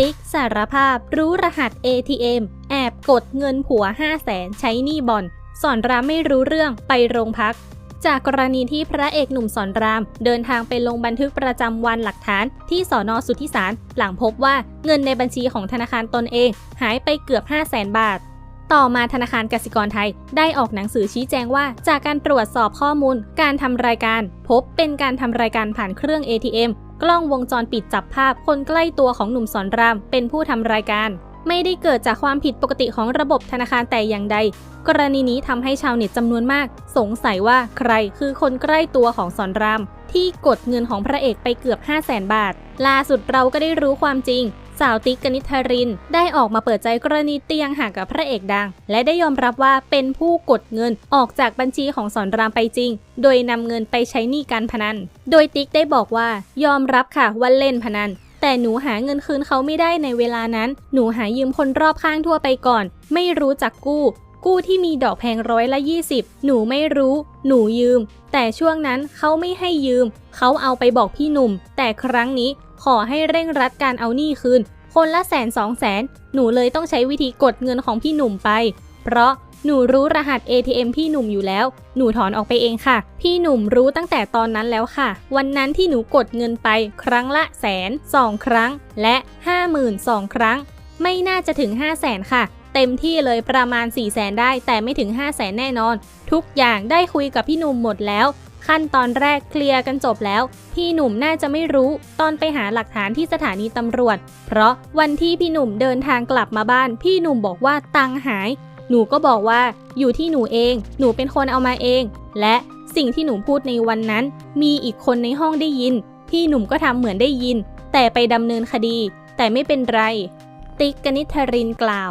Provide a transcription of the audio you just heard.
ติ๊กสารภาพรู้รหัส ATM แอบกดเงินผัว 5 0 0แสนใช้หนี้บ่อน สอนรามไม่รู้เรื่องไปโรงพัก จากกรณีที่พระเอกหนุ่มสอนราม เดินทางไปลงบันทึกประจำวันหลักฐานที่สอนอสุทธิสาร หลังพบว่าเงินในบัญชีของธนาคารตนเอง หายไปเกือบ 5 0 0แสนบาท ต่อมาธนาคารกสิกรไทย ได้ออกหนังสือชี้แจงว่า จากการตรวจสอบข้อมูล การทำรายการ พบเป็นการทำรายการผ่านเครื่อง ATM กล้องวงจรปิดจับภาพคนใกล้ตัวของหนุ่มสอนราม เป็นผู้ทำรายการ ไม่ได้เกิดจากความผิดปกติของระบบธนาคารแต่อย่างใด กรณีนี้ทำให้ชาวเน็ตจำนวนมาก สงสัยว่าใครคือคนใกล้ตัวของสอนรามที่กดเงินของพระเอกไปเกือบ 5 0 0แสนบาท ล่าสุดเราก็ได้รู้ความจริง สาวติ๊กกนิธาริน ได้ออกมาเปิดใจกรณีเตียงห่างกับพระเอกดัง และได้ยอมรับว่าเป็นผู้กดเงินออกจากบัญชีของสอนรามไปจริง โดยนำเงินไปใช้หนี้การพนัน โดยติ๊กได้บอกว่ายอมรับค่ะว่าเล่นพนันแต่หนูหาเงินคืนเขาไม่ได้ในเวลานั้น หนูหายืมคนรอบข้างทั่วไปก่อน ไม่รู้จักกู้ กู้ที่มีดอกแพงร้อยละ 20 หนูไม่รู้ หนูยืม แต่ช่วงนั้นเขาไม่ให้ยืม เขาเอาไปบอกพี่หนุ่ม แต่ครั้งนี้ขอให้เร่งรัดการเอาหนี้คืน คนละแสนสองแสน หนูเลยต้องใช้วิธีกดเงินของพี่หนุ่มไป เพราะหนูรู้รหัส ATM พี่หนุ่มอยู่แล้ว หนูถอนออกไปเองค่ะ พี่หนุ่มรู้ตั้งแต่ตอนนั้นแล้วค่ะ วันนั้นที่หนูกดเงินไปครั้งละแสนสองครั้ง และห้าหมื่นสองครั้ง ไม่น่าจะถึง 5 0 0แสนค่ะ เต็มที่เลยประมาณ 4 0 0แสนได้แต่ไม่ถึง 5 0 0แสนแน่นอน ทุกอย่างได้คุยกับพี่หนุ่มหมดแล้ว ขั้นตอนแรกเคลียร์กันจบแล้ว พี่หนุ่มน่าจะไม่รู้ตอนไปหาหลักฐานที่สถานีตำรวจ เพราะวันที่พี่หนุ่มเดินทางกลับมาบ้าน พี่หนุ่มบอกว่าตังค์หาย หนูก็บอกว่าอยู่ที่หนูเอง หนูเป็นคนเอามาเอง และสิ่งที่หนูพูดในวันนั้น มีอีกคนในห้องได้ยิน พี่หนุ่มก็ทำเหมือนได้ยิน แต่ไปดำเนินคดี แต่ไม่เป็นไร ติ๊กกนิษฐารินกล่าว